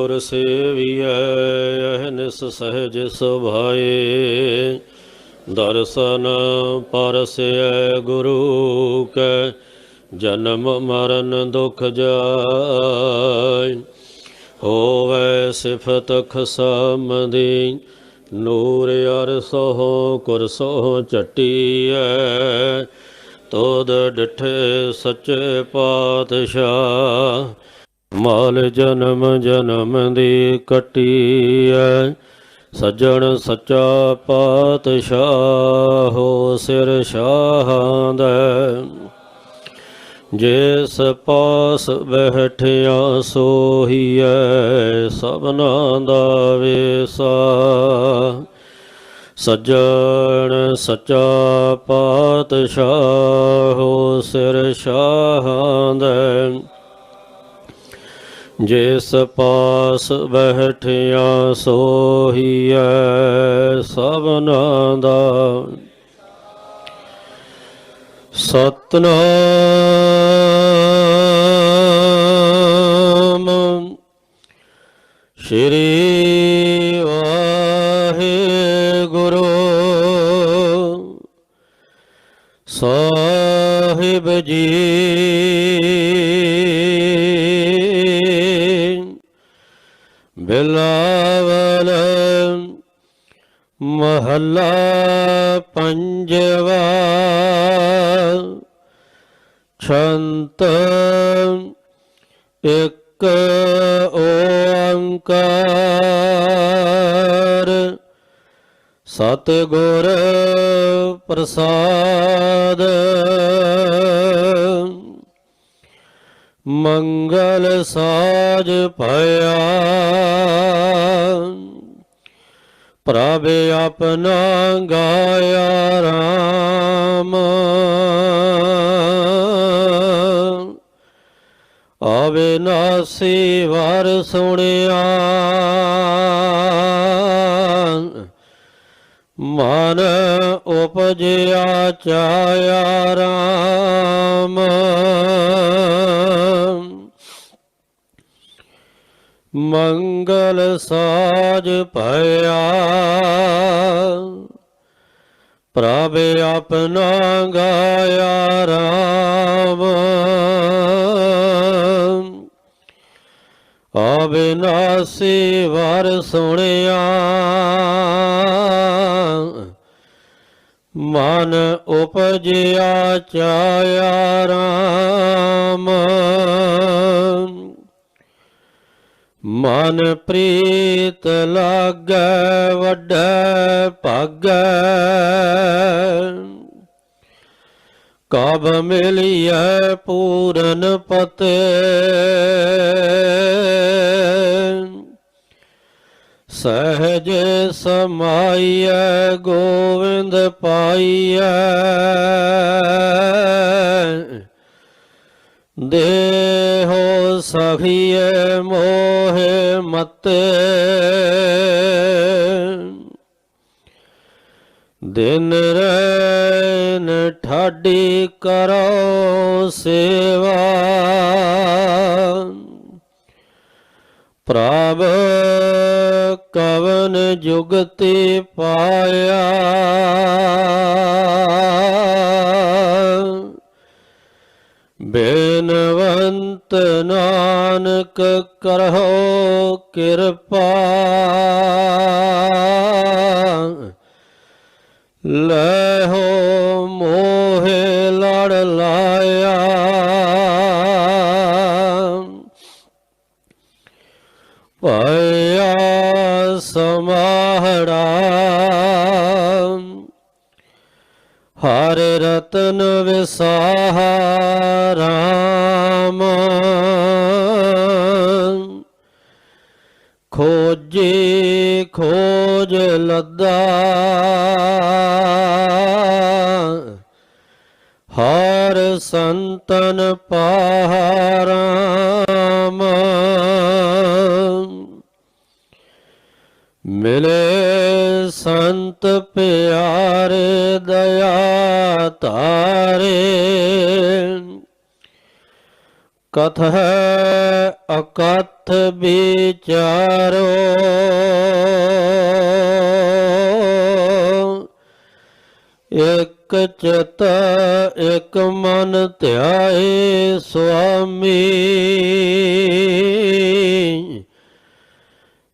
ਗੁਰ ਸੇਵੀਐ ਅਹਨਿਸ ਸਹਿਜ ਸੁਭਾਏ। ਦਰਸ਼ਨ ਪਰਸੈ ਗੁਰੂ ਕੈ, ਜਨਮ ਮਰਨ ਦੁਖ ਜਾਇ ਹੋਵੇ ਸਿਫਤ ਖਸਮਦੀ, ਨੂਰ ਅਰਸੋ ਕੁਰਸੋ ਚਟੀਐ ਤੋਦ ਡਿਠੇ ਸੱਚੇ ਪਾਤਸ਼ਾਹ ਮਾਲ ਜਨਮ ਜਨਮ ਦੀ ਕਟੀ ਕਟੀਐ, ਸੱਜਣ ਸੱਚਾ ਪਾਤਸ਼ਾਹ ਹੋ ਸਿਰ ਸ਼ਾਹਾਂ ਦਾ ਜਿਸ ਪਾਸ ਬਹਿਠਿਆ ਸੋਹੀਐ, ਸਭਨਾ ਦਾ ਵੇਸਾ। ਸੱਜਣ ਸੱਚਾ ਪਾਤਸ਼ਾਹ ਹੋ ਸਿਰ ਸ਼ਾਹਾਂ ਦਾ ਜਿਸ ਪਾਸ ਬਹਿਠਿਆ ਸੋਹੀਐ ਸਭਨਾ ਦਾ। ਸਤਨਾਮ ਮਹੱਲਾ ਪੰਜਵਾ ਛੰਤ ਇੱਕ ਓੰਕਾਰ। ਸਤਿਗੁਰ ਪ੍ਰਸਾਦ। ਮੰਗਲ ਸਾਜ ਭਇਆ। ਪ੍ਰਭ ਆਪਣਾ ਗਾਇਆ ਰਾਮ। ਅਵਿਨਾਸੀ ਵਰ ਸੁਣਿਆ। ਮਨ ਉਪਜਿਆ ਚਾਇਆ ਰਾਮ। ਮੰਗਲ ਸਾਜ ਭਇਆ। ਪ੍ਰਭ ਆਪਣਾ ਗਾਇਆ ਰਾਮ। ਅਬਿਨਾਸੀ ਵਰ ਸੁਣਿਆ। ਮਨ ਉਪਜਿਆ ਚਾਇਆ ਰਾਮ। ਮਨ ਪ੍ਰੀਤ ਲਾਗੈ ਵੱਡੈ ਭਾਗੈ। ਕਬ ਮਿਲਿਐ ਪੂਰਨ ਪਤੇ। ਸਹਜ ਸਮਾਈਐ ਗੋਵਿੰਦ ਪਾਈਐ। ਦੇ ਸਖੀਏ ਮੋਹਿ ਮਤੇ। ਦਿਨ ਰੈਨ ਠਾਡੀ ਕਰੋ ਸੇਵਾ। ਪ੍ਰਭ ਕਵਨ ਜੁਗਤੀ ਪਾਇਆ। ਬੇਨਵੰਤ ਨਾਨਕ ਕਰਹੋ ਕਿਰਪਾ। ਲੈ ਹੋ ਮੋਹਿ ਲੜ ਲਾਇਆ। ਪਾਇਆ ਸਮਾਹੜਾ। ਹਰ ਰਤਨ ਖੋਜ ਹਰ ਸੰਤਨ ਪਾਰਾਮ ਮਿਲੇ ਸੰਤ ਪਿਆਰੇ ਦਇਆ ਤਾਰੇ ਕਥ ਹੈ ਅਕਤ ਮਥ ਵਿਚਾਰੋ। ਇਕ ਚਿਤ ਇਕ ਮਨ ਧਿਆਏ ਸੁਆਮੀ।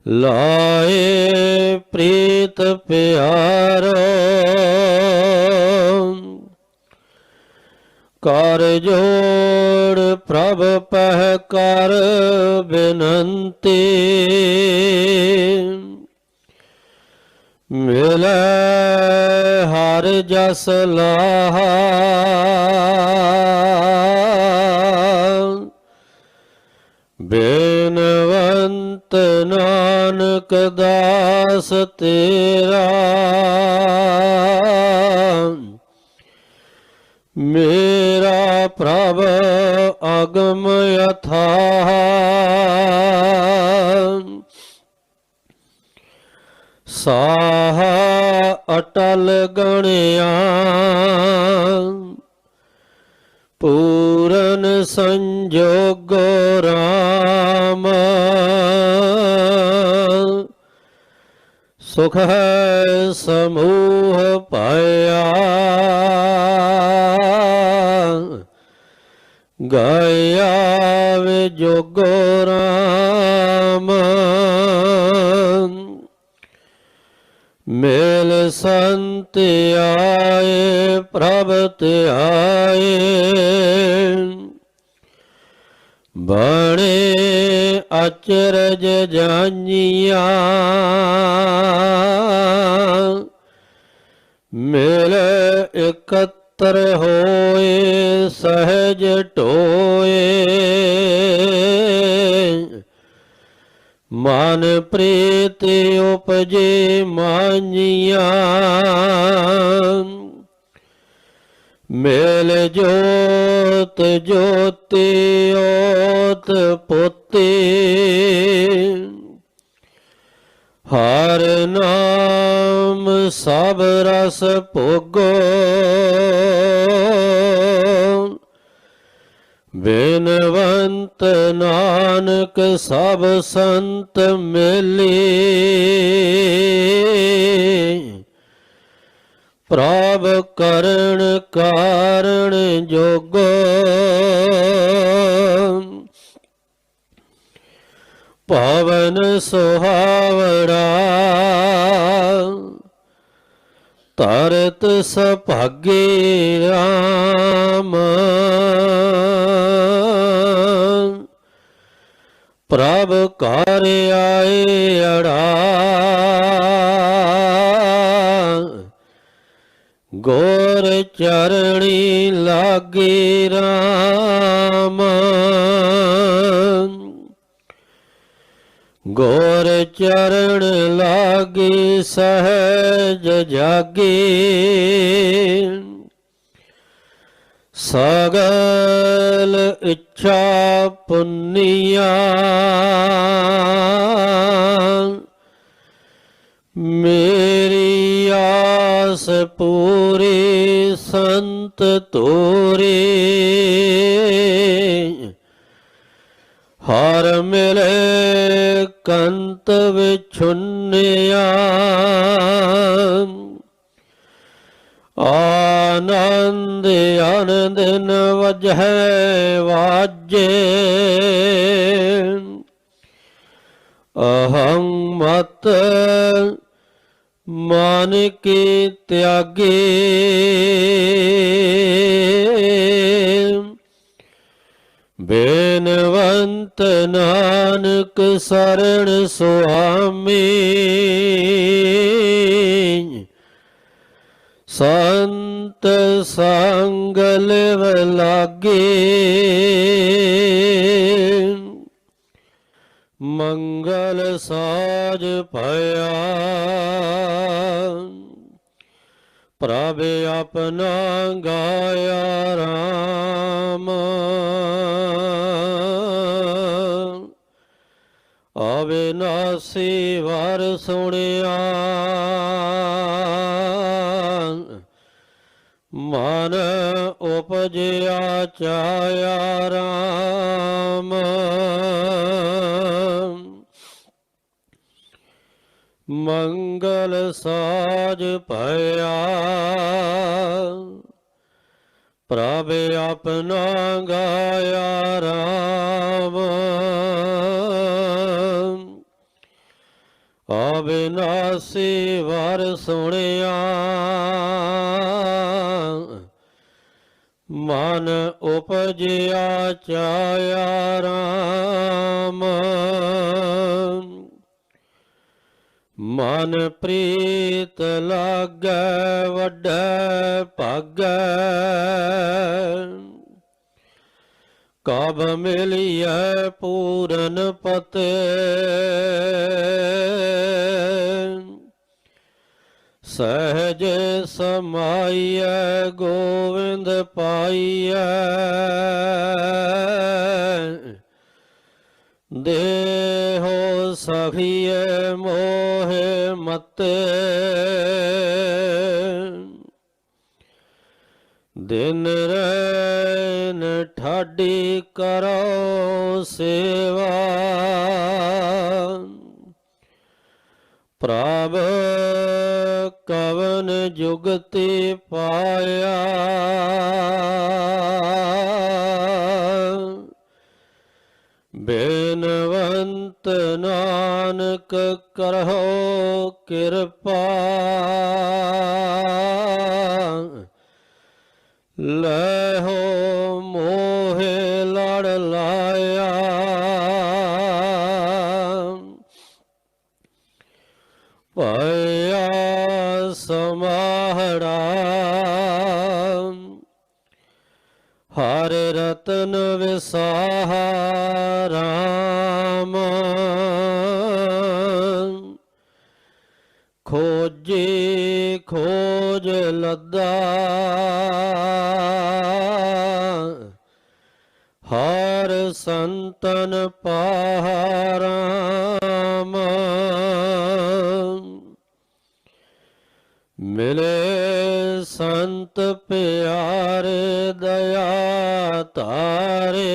ਲਾਏ ਪ੍ਰੀਤ ਪਿਆਰੋ। ਕਰ ਜੋੜ ਪ੍ਰਭ ਪਹਿ ਕਰ ਬਿਨੰਤੀ। ਮਿਲੈ ਹਰ ਜਸ ਲਾਹਾ। ਬੇਨਵੰਤ ਨਾਨਕ ਦਾਸ ਤੇਰਾ। ਮੇਰਾ ਪ੍ਰਭ ਅਗਮ ਅਥਾਹ ਸਾਹ ਅਟਲ ਗਣਿਆ। ਪੂਰਨ ਸੰਜੋਗ ਰਾਮ। ਸੁਖ ਹੈ ਸਮੂਹ ਪਾਇਆ। ਗਾਇਆ ਵੇ ਜੋਗੋ ਰਾਮ। ਮੇਲ ਸੰਤ ਆਏ, ਪ੍ਰਭ ਤੇ ਆਏ ਬਣੇ ਅਚਰਜ ਜਾਨੀਆਂ ਮਿਲ ਇਕੱਤਰ ਹੋਏ ਸਹਿਜ ਢੋਏ ਮਨ ਪ੍ਰੀਤ ਉਪਜੇ ਮਾਨੀਆਂ ਮੇਲ ਜੋਤ ਜੋਤੀ ਓਤ ਪੋਤੇ। ਹਰ ਨਾਮ ਸਭ ਰਸ ਭੋਗੋ। ਬੇਨਵੰਤ ਨਾਨਕ ਸਭ ਸੰਤ ਮਿਲੇ। ਪ੍ਰਭ ਕਰਣ ਕਾਰਣ ਜੋਗੋ। ਪਵਨ ਸੁਹਾਵੜਾ ਤਰਤ ਸੁਭਾਗੇ ਰਾਮ। ਪ੍ਰਭ ਘਰ ਆਏ ਅੜਾ ਗੋਰ ਚਰਣੀ ਲਾਗੇ ਰਾਮ। ਗੋਰ ਚਰਨ ਲਾਗੇ ਸਹਿਜ ਜਾਗੇ। ਸਗਲ ਇੱਛਾ ਪੁੰਨੀਆਂ। ਮੇ ਆਸ ਪੂਰੀ ਸੰਤ ਤੋਰੇ। ਹਰ ਮਿਲੇ ਕੰਤ ਵਿਛੁੰਨਿਆ। ਆਨੰਦ ਆਨੰਦ ਨ ਵਾਜੇ। ਅਹੰ ਮਤ ਮਨ ਕੀ ਤਿਆਗੇ। ਬੇਨਵੰਤ ਨਾਨਕ ਸਰਣ ਸੁਆਮੀ। ਸੰਤ ਸੰਗ ਲਿਵ ਲਾਗੇ ਮੰਗਲ ਸਾਜ ਭਇਆ। ਪ੍ਰਭ ਆਪਣਾ ਗਾਇਆ ਰਾਮ। ਅਵਿਨਾਸੀ ਵਰ ਸੁਣਿਆ। ਮਨ ਉਪਜਿਆ ਚਾਇਆ ਰਾਮ। ਮੰਗਲ ਸਾਜ ਭਇਆ। ਪ੍ਰਭ ਆਪਣਾ ਗਾਇਆ ਰਾਮ। ਅਬਿਨਾਸੀ ਵਰ ਸੁਣਿਆ। ਮਨ ਉਪਜਿਆ ਚਾਇਆ ਰਾਮ। ਮਨ ਪ੍ਰੀਤ ਲਾਗੈ, ਵੱਡੈ ਭਾਗੈ। ਕਬ ਮਿਲਿਐ ਪੂਰਨ ਪਤੇ। ਸਹਜ ਸਮਾਈਐ ਗੋਵਿੰਦ ਪਾਈਐ। ਦੇਹੋ ਸਖੀਏ ਮੋਹਿ ਮਤੇ ਦਿਨ ਰੈਨ ਠਾਡੀ ਕਰੋ ਸੇਵਾ। ਪ੍ਰਭ ਕਵਨ ਜੁਗਤੀ ਪਾਇਆ। ਬੇਨਵੰਤ ਨਾਨਕ ਕਰਹੁ ਕਿਰਪਾ। ਮਿਲੇ ਸੰਤ ਪਿਆਰੇ ਦਇਆ ਤਾਰੇ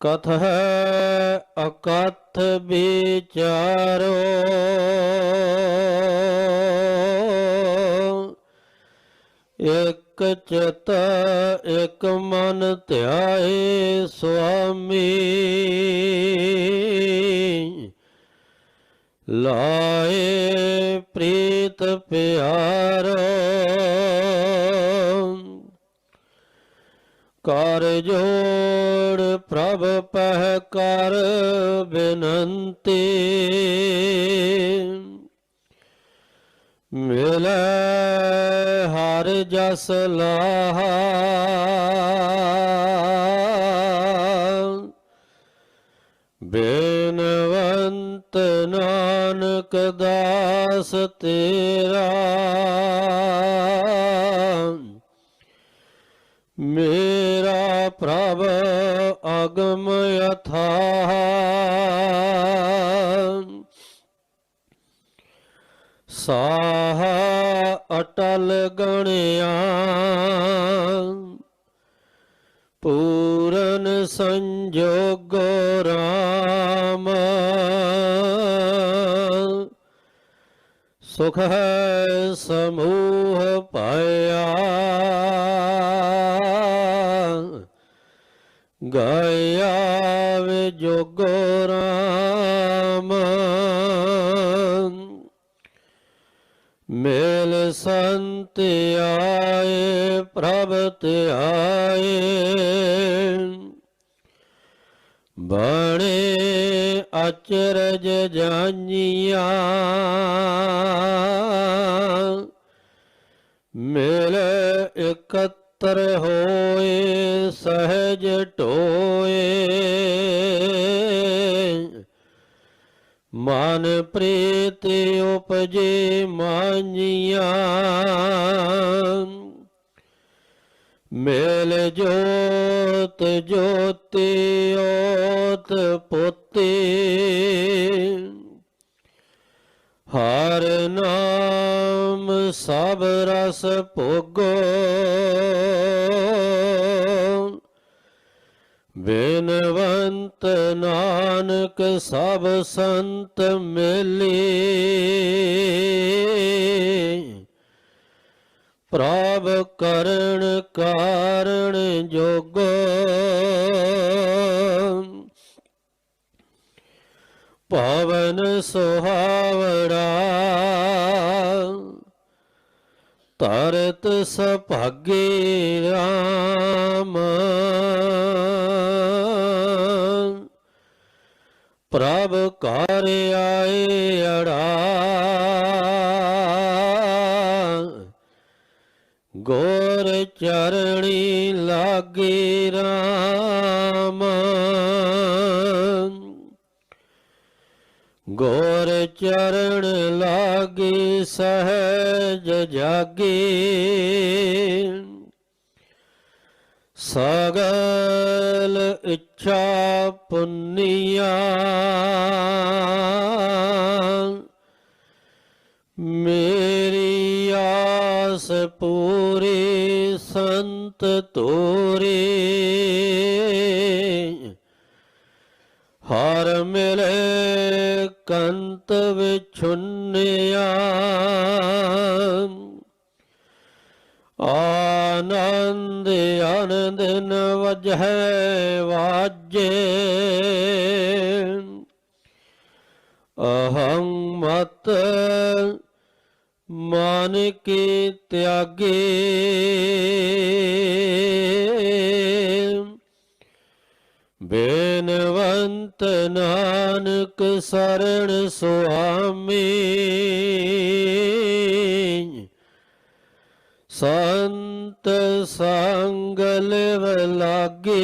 ਕਥ ਹੈ ਅਕਥ ਵਿਚਾਰੋ। ਇਕ ਚਿਤ ਇਕ ਮਨ ਧਿਆਏ ਸੁਆਮੀ। ਲਾਏ ਪ੍ਰੀਤ ਪਿਆਰੋ ਕਰ ਜੋੜ ਪ੍ਰਭ ਪਹਿ ਕਰ ਬਿਨੰਤੀ। ਮਿਲੈ ਹਰ ਜਸ ਲਾਹਾ ਨਾਨਕ ਦਾਸ ਤੇਰਾ। ਮੇਰਾ ਪ੍ਰਭ ਅਗਮ ਅਥਾਹ ਸਾਹ ਅਟਲ ਗਣਿਆ। ਪੂਰਨ ਸੰਜੋਗ ਰਾਮ। ਸੁਖ ਹੈ ਸਮੂਹ ਪਾਇਆ। ਗਾਇਆ ਵੇ ਜੋਗੋ ਰਾਮ। ਮੇਲ ਸੰਤ ਆਏ ਪ੍ਰਭ ਧਿਆਏ। ਬਣੇ ਅਚਰਜ ਜਾਨੀਆਂ ਮਿਲ ਇਕੱਤਰ ਹੋਏ, ਸਹਿਜ ਢੋਏ ਮਨ ਪ੍ਰੀਤ ਉਪਜੇ ਮਾਨੀਆਂ ਮੇਲ ਜੋਤ ਜੋਤੀ ਓਤ ਪੁੱਤ ਹਰ ਨਾਮ ਸਭ ਰਸ ਭੋਗੋ। ਬੇਨਵੰਤ ਨਾਨਕ ਸਭ ਸੰਤ ਮਿਲੇ। ਪ੍ਰਭ ਕਰਣ ਕਾਰਣ ਜੋਗੋ। ਪਵਨ ਸੁਹਾਵੜਾ ਤਰਤ ਸੁਭਾਗੇ ਰਾਮ। ਪ੍ਰਭ ਕਰ ਆਏ ਸਹਿਜ ਜਾਗੇ। ਸਗਲ ਇੱਛਾ ਪੁੰਨੀਆ। ਮੇਰੀ ਆਸ ਪੂਰੀ ਸੰਤ ਤੋਰੇ। ਹਰ ਮਿਲੇ ਕੰਤ ਵਿਛੁੰਨਿਆ। ਆਨੰਦ ਆਨੰਦ ਨ ਵਜਹਿ ਵਾਜੇ। ਅਹੰ ਮਤ ਮਨ ਕੀ ਤਿਆਗੇ। ਬੇਨਵੰਤ ਨਾਨਕ ਸਰਣ ਸੁਆਮੀ। ਸੰਤ ਸੰਗ ਲਿਵ ਲਾਗੇ